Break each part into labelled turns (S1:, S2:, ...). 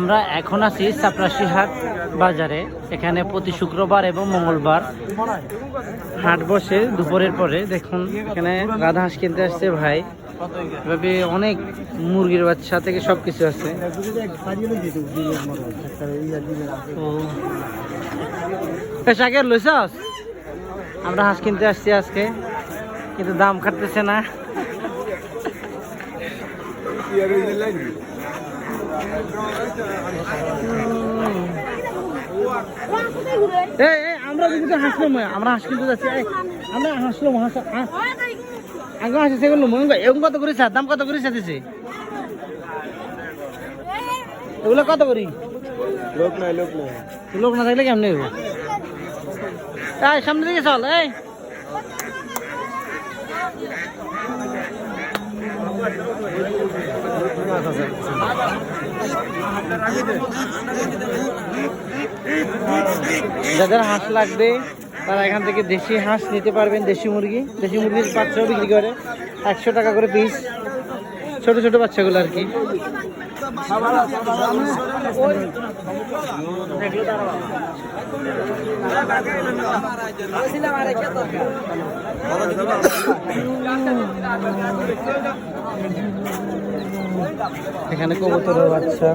S1: আমরা এখন আছি চাপরাশি হাট বাজারে। এখানে প্রতি শুক্রবার এবং মঙ্গলবার হাট বসে দুপুরের পরে। দেখুন, এখানে রাধা হাঁস কিনতে আসছে ভাই। এভাবে অনেক মুরগির বাচ্চা থেকে সব কিছু আছে আমরা হাঁস কিনতে আসছি আজকে, কিন্তু দাম খাটতেছে না। এই এই, আমরা যদি হাসলাম আমরা হাঁস কিনতে যাচ্ছি এই, আমরা হাসলাম হাঁস আগে হাসি সেগুলো মনে এরকম কত করিস দাম কত করিস দিছে এগুলো কত করি?
S2: লোক নাই লোক নাই।
S1: লোক না থাকলে কেমন নেব এই সামনে দিকে চল এই। যাদের হাঁস লাগবে, তারা এখান থেকে দেশি হাঁস নিতে পারবেন, দেশি মুরগি। দেশি মুরগির বাচ্চাও বিক্রি করে। একশো টাকা করে পিস ছোট ছোট বাচ্চাগুলো আর কি। এখানে কবুতরের বাচ্চা।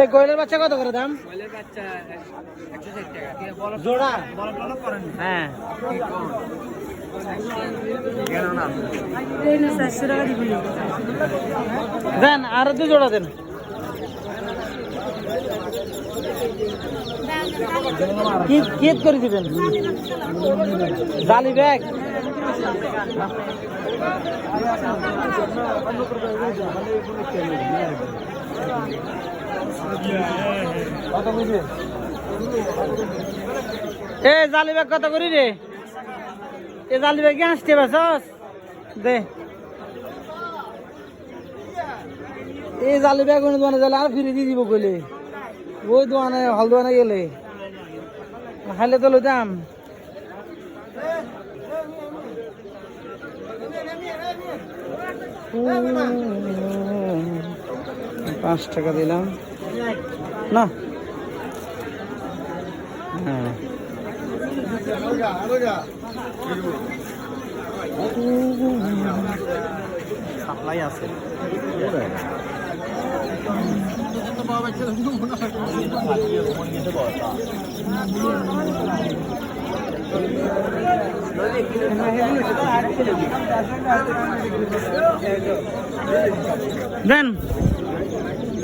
S1: এই কোয়েলের বাচ্চা কত করে দাম? জোড়া? হ্যাঁ। দেন আর দু জোড়া দেন। কি করে দিবেন? জালি ব্যাগ? এ, জালি ব্যাগ কত করি রে? এ জালি ব্যাগ কি হাসতে পারছস দে। এই জালি ব্যাগ আর ফিরে দিয়ে দিব কইলে। ওই দোকানে হল দোকানে গেলে খাইলে তো লইতাম পাঁচ টাকা দিলাম। না। হ্যাঁ সাপ্লাই আছে। দেন।